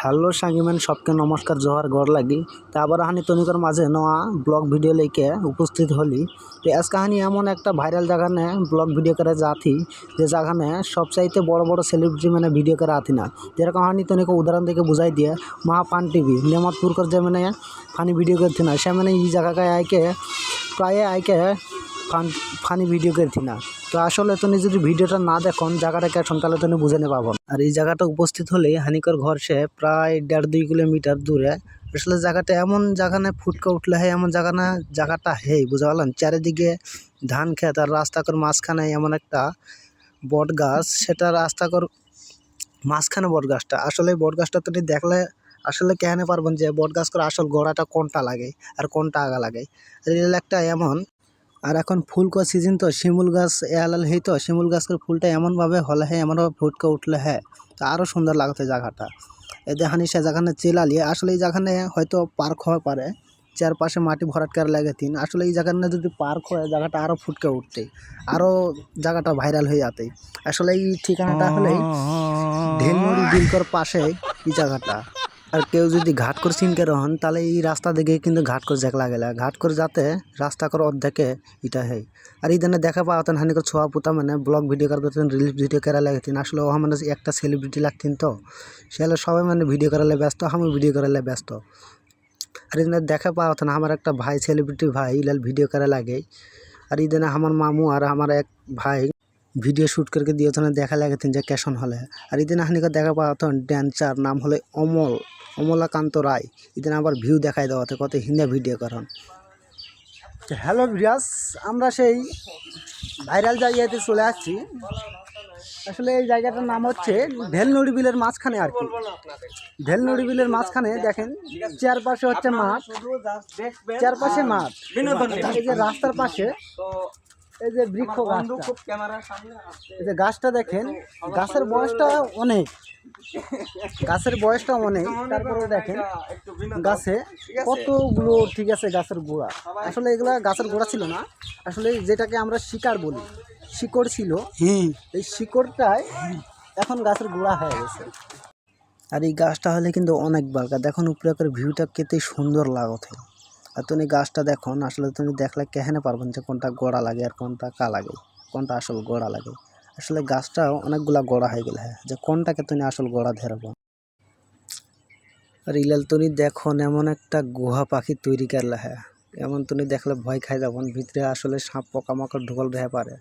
Hello সাঙ্গিমেন সবকে নমস্কার, জোহার, গড় লাগি। তা আবার হানি তনিকর মাঝে নয়া ব্লগ ভিডিও লেকে উপস্থিত হলি। তো আজ কাহানি এমন একটা ভাইরাল জায়গানে ব্লগ ভিডিও করে যাথি যে জায়গানে সবচাইতে বড় বড় সেলিব্রিটি মানে ভিডিও করে আতি না। যেরকম হানি তনিক উদাহরণ থেকে বুঝাই দিয়ে মহা পান টিভি নেমাতপুরকর যে মানে ফানি ভিডিও করতে না। সে মানে এই জায়গাকে আইকে, প্রায় আইকে ফান, ফানি ভিডিও করছি না তো আসলে তুমি যদি ভিডিওটা না দেখুন, জায়গাটা কেমন তাহলে তুমি বুঝে নে পাবো আর এই জায়গাটা উপস্থিত হলে হানিকর ঘর সে প্রায় দেড় দুই কিলোমিটার দূরে। আসলে জায়গাটা এমন জায়গানে ফুটকা উঠলে হয় এমন জায়গা না, জায়গাটা হেই বুঝতে পারলেন? চারিদিকে ধান ক্ষেত আর রাস্তা কর মাঝখানে এমন একটা বট গাছ সেটা রাস্তা কর মাঝখানে বট গাছটা আসলে বট গাছটা তুমি দেখলে আসলে কেহানে পারবেন যে বট গাছ করে আসল গোড়াটা কোনটা লাগে আর কোনটা আগা লাগে? রেল একটা এমন আর এখন ফুল কো সিজন তো শিমুল গাছ এলাল হেই তো শিমুল গাছের ফুলটা এমনভাবে হলে হ্যাঁ এমনভাবে ফুটকে উঠলে হ্যাঁ তো আরও সুন্দর লাগতে জায়গাটা। এতে হানি সে জায়গানে চেলালি আসলে এই জায়গানে হয়তো পার্ক হওয়া পারে চারপাশে মাটি ভরাট করে লাগে তিন আসলে এই জায়গানে যদি পার্ক হয় জায়গাটা আরও ফুটকে উঠতে আরও জায়গাটা ভাইরাল হয়ে যাতে। আসলে এই ঠিকানাটা হলেই ঢেলমুড়ি বিলকর পাশে এই জায়গাটা। আর কেউ যদি ঘাট করে চিনকে রহন, তাহলে এই রাস্তা দিকে কিন্তু ঘাট করে যাক লাগে ঘাট করে যাতে রাস্তা করে অর্ধেকে এটা হয় আর এই দিনে দেখা পাওয়াতেন হানি করে ছোয়া পুতা মানে ব্লগ ভিডিও করা করতেন রিলিফ ভিডিও করা লাগতেন আসলে ও মানে একটা সেলিব্রিটি লাগতেন তো সেগুলো সবাই মানে ভিডিও করালে ব্যস্ত আমি ভিডিও করালে ব্যস্ত। আর এই দিনে দেখা পাওয়াতেন আমার একটা ভাই, সেলিব্রিটি ভাই ইলাল ভিডিও করা লাগে। আর এই দিনে আমার মামু আর আমার এক ভাই ভিডিও শ্যুট করে দিয়েছেন দেখা লাগতেন যে ক্যাশন হলে। আর এই দিন হানিকে দেখা পাওয়াতেন ড্যান্সার নাম হলে অমল। অমলাকান্ত রায়। এদিন আবার ভিউ দেখায় দেওয়াতে কত হিন্দা ভিডিও করেন। হ্যালো ভিয়াস আমরা সেই ভাইরাল জায়গাতে চলে আসছি। আসলে এই জায়গাটার নাম হচ্ছে ঢেলনড়ি বিলের মাঝখানে আর কি। ঢেলনড়ি বিলের মাঝখানে দেখেন, চারপাশে হচ্ছে মাঠ। চারপাশে মাঠ। এই যে রাস্তার পাশে এই যে বৃক্ষ এই যে গাছটা দেখেন গাছের বয়সটা অনেক। গাছের বয়সটা অনেক তারপরে দেখেন গাছে কতগুলো ঠিক আছে গাছের গোড়া। আসলে এগুলা গাছের গোড়া ছিল না। আসলে যেটাকে আমরা শিকার বলি শিকড় ছিল। এই শিকড়টাই এখন গাছের গোড়া হয়ে গেছে। আর এই গাছটা হলে কিন্তু অনেক বালকা দেখুন উপরে করে ভিউটা কেতে সুন্দর লাগতে আর তুমি গাছটা দেখুন আসলে তুমি দেখলে কেহেনে পারবেন যে কোনটা গোড়া লাগে আর কোনটা কা লাগে, কোনটা আসল গোড়া লাগে। আসলে গাছটাও অনেকগুলা গোড়া হয়ে গেলে হ্যাঁ যে কোনটাকে তুমি আসল গোড়া ধরবো আর ইলাল তুমি দেখুন এমন একটা গুহা পাখি তৈরি করলে হ্যাঁ এমন তুমি দেখলে ভয় খাই যাবেন ভিতরে আসলে সাপ পোকামাকড় ঢুকল রেহে পারে।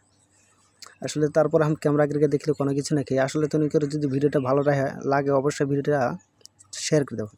আসলে তারপর আমি ক্যামেরা করে দেখলে কোনো কিছু নাকি, আসলে তুমি করে যদি ভিডিওটা ভালো লাগে অবশ্যই ভিডিওটা শেয়ার করে দেবো।